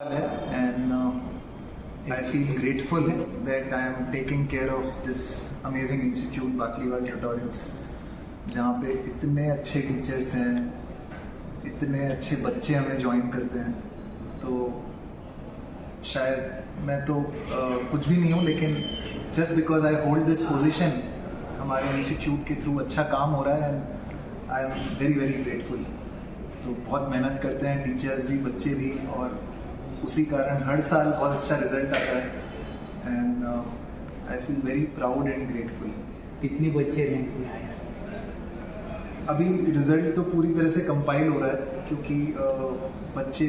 uh, I feel grateful that I am taking care of this amazing institute, Bakliwal Tutorials, जहाँ पे इतने अच्छे teachers हैं इतने अच्छे बच्चे हमें ज्वाइन करते हैं। तो शायद मैं तो uh, कुछ भी नहीं हूँ लेकिन just because I hold this position हमारे इंस्टीट्यूट के थ्रू अच्छा काम हो रहा है and I am very very grateful तो बहुत मेहनत करते हैं टीचर्स भी बच्चे भी और उसी कारण हर साल बहुत अच्छा रिज़ल्ट आता है. And I feel very proud and grateful कितने बच्चे रैंक में आए अभी रिज़ल्ट तो पूरी तरह से कंपाइल हो रहा है क्योंकि uh, बच्चे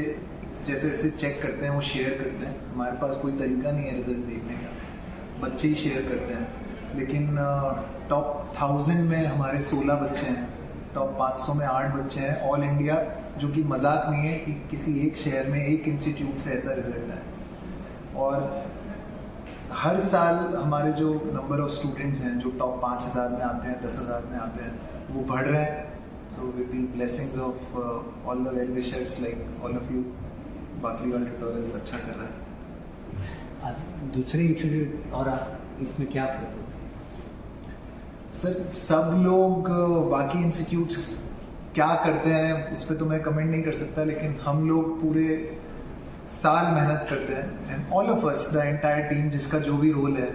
जैसे जैसे चेक करते हैं वो शेयर करते हैं. हमारे पास कोई तरीका नहीं है रिज़ल्ट देखने का. बच्चे ही शेयर करते हैं. लेकिन टॉप थाउज़ेंड में हमारे सोलह बच्चे हैं. टॉप 500 में आठ बच्चे हैं ऑल इंडिया जो कि मज़ाक नहीं है कि किसी एक शहर में एक इंस्टीट्यूट से ऐसा रिज़ल्ट आए और हर साल हमारे जो नंबर ऑफ़ स्टूडेंट्स हैं, जो टॉप पाँच हज़ार में आते हैं, दस हज़ार में आते हैं, वो बढ़ रहे हैं। So with the blessings of all the well wishers like all of you Bakliwal tutorials अच्छा कर रहा है। दूसरे इंस्टीट्यूट और इसमें क्या फ़र्क होता है? सर, सब लोग, बाकी इंस्टीट्यूट्स क्या करते हैं, उस पर तो मैं कमेंट नहीं कर सकता, लेकिन हम लोग पूरे साल मेहनत करते हैं। And all of us the entire team जिसका जो भी रोल है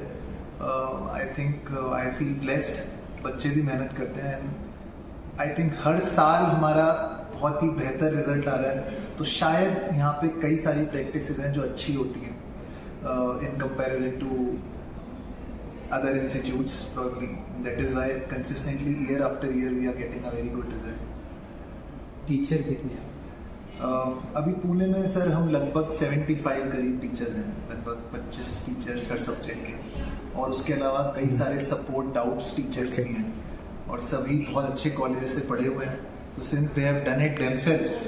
I think I feel blessed बच्चे भी मेहनत करते हैं। एंड आई थिंक हर साल हमारा बहुत ही बेहतर रिज़ल्ट आ रहा है। तो शायद यहाँ पे कई सारी प्रैक्टिस हैं जो अच्छी होती हैं in comparison to other institutes probably. That is why consistently year after year we are getting a very good result. Teacher कितने हैं? Uh, अभी पुणे में सर हम लगभग 75 करीब टीचर्स हैं. लगभग 25 टीचर्स हर सब्जेक्ट के. और उसके अलावा कई सारे सपोर्ट डाउट्स टीचर्स भी हैं. और सभी बहुत अच्छे कॉलेजेस से पढ़े हुए हैं. So since they have done it themselves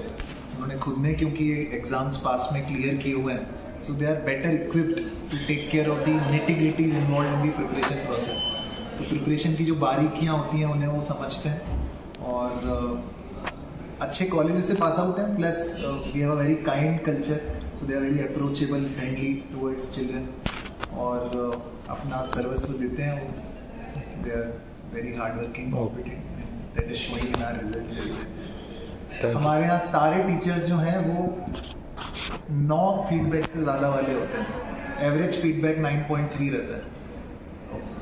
उन्होंने खुद ने क्योंकि एग्ज़ाम्स पास में क्लियर किए हुए हैं so they are better equipped to take care of the nitty gritties involved in the preparation process तो प्रिपरेशन की जो बारीकियाँ होती हैं उन्हें वो समझते हैं और अच्छे कॉलेज से पास आउट हैं plus we have a very kind culture so they are very approachable friendly towards children और अपना सर्विस देते हैं वो they are very hard working competent that is showing in our results हमारे यहाँ सारे टीचर्स जो हैं वो नौ फीडबैक से ज़्यादा वाले होते हैं। एवरेज फीडबैक 9.3 रहता है।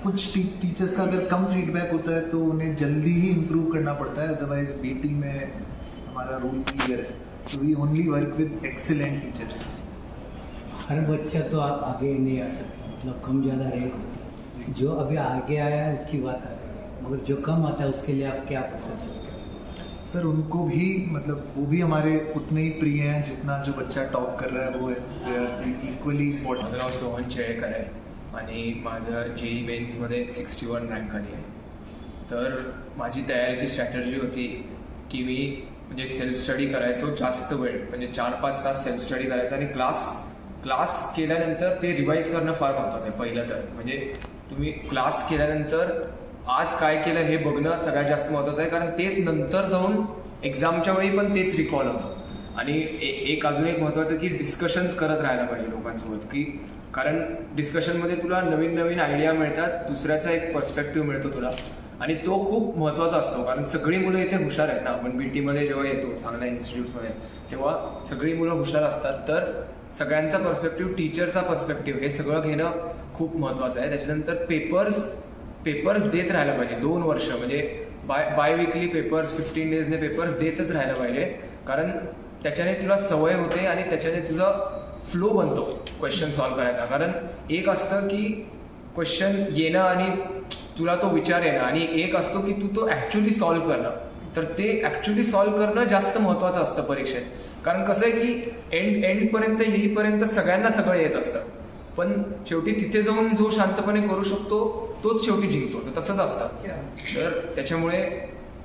कुछ टी, टीचर्स का अगर कम फीडबैक होता है तो उन्हें जल्दी ही इम्प्रूव करना पड़ता है। अदरवाइज़ बीटी में हमारा रूल क्लियर है। तो we only work with excellent teachers हर बच्चा तो आप आगे नहीं आ सकता मतलब कम ज़्यादा रैंक होती है। जो। अभी आगे आया है उसकी बात आ रही है। मगर जो कम आता है उसके लिए आप क्या प्रोसेस करते हैं? सर उनको भी मतलब वो भी हमारे उतने ही प्रिय हैं जितना जो बच्चा टॉप कर रहा है वो है दे आर इक्वली इम्पॉर्टंट माझं नाव सोहन चेळेकर आहे आणि माझं जे ई मेन्समध्ये सिक्स्टी वन रँक आली आहे. तर माझी तयारीची स्ट्रॅटर्जी होती की मी म्हणजे सेल्फ स्टडी करायचो जास्त वेळ म्हणजे चार पाच तास सेल्फ स्टडी करायचा आणि क्लास क्लास केल्यानंतर ते रिवाईज करणं फार महत्त्वाचं आहे पहिलं तर. म्हणजे तुम्ही क्लास केल्यानंतर आज काय केलं हे बघणं सगळ्यात जास्त महत्त्वाचं आहे कारण तेच नंतर जाऊन एक्झामच्या वेळी पण तेच रिकॉल होतं. आणि ए- एक अजून एक महत्त्वाचं की डिस्कशन्स करत राहायला पाहिजे लोकांसोबत की कारण डिस्कशनमध्ये तुला नवीन नवीन आयडिया मिळतात दुसऱ्याचा एक पर्स्पेक्टिव्ह मिळतो तुला. आणि तो खूप महत्त्वाचा असतो कारण सगळी मुलं इथे हुशार आहेत ना. आपण बी टीमध्ये जेव्हा येतो चांगल्या इन्स्टिट्यूटमध्ये तेव्हा सगळी मुलं हुशार असतात. तर सगळ्यांचा पर्स्पेक्टिव्ह टीचरचा पर्स्पेक्टिव्ह हे सगळं घेणं खूप महत्त्वाचं आहे. त्याच्यानंतर पेपर्स पेपर्स देत राहायला पाहिजे. दोन वर्ष म्हणजे bi bi weekly papers fifteen डेजने papers देतच राहायला पाहिजे. कारण त्याच्याने तुला सवय होते आणि त्याच्याने तुझा फ्लो बनतो क्वेश्चन सॉल्व्ह करायचा. कारण एक असतं की क्वेश्चन येणं आणि तुला तो विचार येणं. आणि एक असतो की तू तो ॲक्च्युली सॉल्व्ह करणं. तर ते ॲक्च्युली सॉल्व्ह करणं जास्त महत्त्वाचं असतं परीक्षेत. कारण कसं आहे की एंड एंडपर्यंत येईपर्यंत सगळ्यांना सगळं येत असतं. पण शेवटी तिथे जाऊन जो शांतपणे करू शकतो तोच शेवटी जिंकतो. तर तसंच असतं. तर त्याच्यामुळे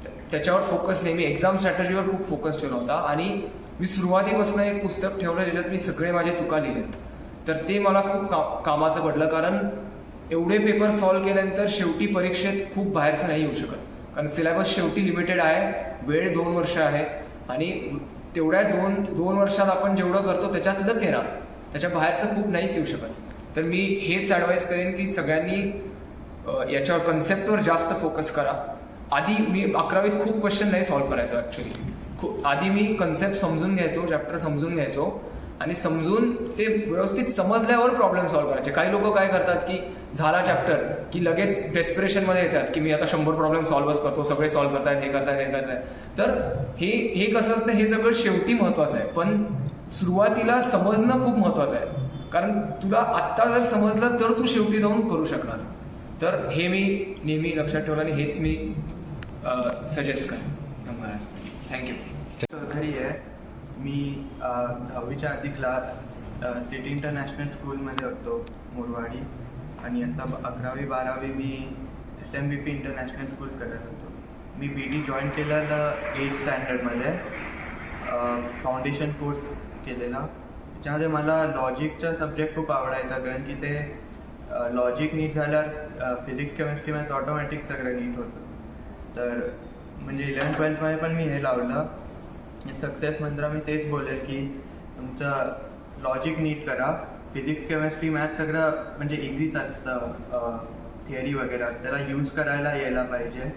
त्या- त्याच्यावर फोकस नेहमी. एक्झाम स्ट्रॅटजीवर खूप फोकस ठेवला होता. आणि मी सुरुवातीपासून एक पुस्तक ठेवलं ज्याच्यात मी सगळे माझे चुका लिहिलेत. तर ते मला खूप का कामाचं पडलं. कारण एवढे पेपर सॉल्व्ह केल्यानंतर शेवटी परीक्षेत खूप बाहेरचं नाही येऊ शकत. कारण सिलेबस शेवटी लिमिटेड आहे. वेळ दोन वर्ष आहे. आणि तेवढ्या दोन दोन वर्षात आपण जेवढं करतो त्याच्यातलंच येणार. त्याच्या बाहेरचं खूप नाहीच येऊ शकत. तर मी हेच ॲडवाईस करेन की सगळ्यांनी याच्यावर कन्सेप्टवर जास्त फोकस करा. आधी मी अकरावीत खूप क्वेश्चन नाही सॉल्व्ह करायचो ॲक्च्युली खूप आधी मी कन्सेप्ट समजून घ्यायचो चॅप्टर समजून घ्यायचो. आणि समजून ते व्यवस्थित समजल्यावर प्रॉब्लेम सॉल्व्ह करायचे. काही लोक काय करतात की झाला चॅप्टर की लगेच डेस्पिरेशनमध्ये येतात की मी आता शंभर प्रॉब्लेम सॉल्व्हच करतो सगळे सॉल्व्ह करतायत हे करतायत हे करतायत. तर हे हे कसं असतं हे सगळं शेवटी महत्वाचं आहे. पण सुरुवातीला समजणं खूप महत्वाचं आहे. कारण तुला आत्ता जर समजलं तर तू शेवटी जाऊन करू शकणार. तर हे मी नेहमी लक्षात ठेवलं आणि हेच मी सजेस्ट करेन महाराज थँक्यू घरी आहे. मी दहावीच्या आधी क्लास सिटी इंटरनॅशनल स्कूलमध्ये होतो मोरवाडी. आणि आता अकरावी बारावी मी S M B P international school करत होतो. मी बी डी जॉईन केलेलं एट स्टँडर्डमध्ये फाउंडेशन कोर्स केलेला. त्याच्यामध्ये मला लॉजिकचा सब्जेक्ट खूप आवडायचा कारण की ते लॉजिक नीट झाल्यावर फिजिक्स केमिस्ट्री मॅथ्स ऑटोमॅटिक सगळं नीट होतं. तर म्हणजे इलेवन ट्वेल्थमध्ये पण मी हे लावलं. सक्सेस मंत्र मी तेच बोलेल की तुमचं लॉजिक नीट करा. फिजिक्स केमिस्ट्री मॅथ्स सगळं म्हणजे इझीच असतं थिअरी वगैरे. त्याला यूज करायला यायला पाहिजे.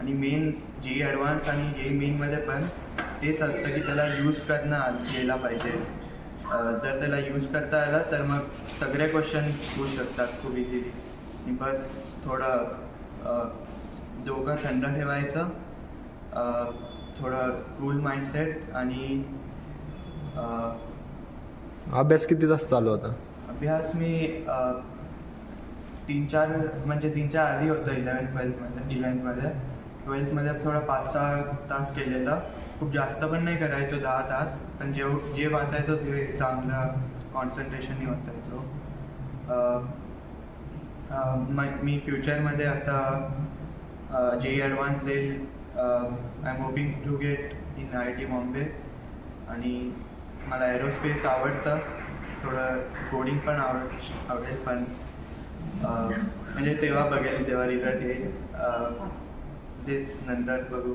आणि मेन जी ॲडव्हान्स आणि जे मेनमध्ये पण तेच असतं की त्याला यूज करणं यायला पाहिजे. जर त्याला यूज करता आलं तर मग सगळे क्वेश्चन होऊ शकतात खूप इझिली आणि बस थोडं डोकं थंड ठेवायचं. थोडं कूल माइंडसेट आणि अभ्यास किती तास चालू होता? अभ्यास मी तीन चार म्हणजे तीन चार आधी होतं इलेवन ट्वेल्थमध्ये इलेवन्थमध्ये ट्वेल्थमध्ये थोडं पाच सहा तास केलेलं. खूप जास्त पण नाही करायचो दहा तास. पण जेव जे वाचायचो ते चांगलं कॉन्सन्ट्रेशननी वाचायचो. अं, मी फ्युचरमध्ये आता जे ॲडव्हान्स देईल I am hoping to get in I T Bombay आणि मला एरोस्पेस आवडतं. थोडं कोडिंग पण आवड आवडेल पण म्हणजे तेव्हा बघेल तेव्हा रिझल्ट येईल. तेच नंतर बघू.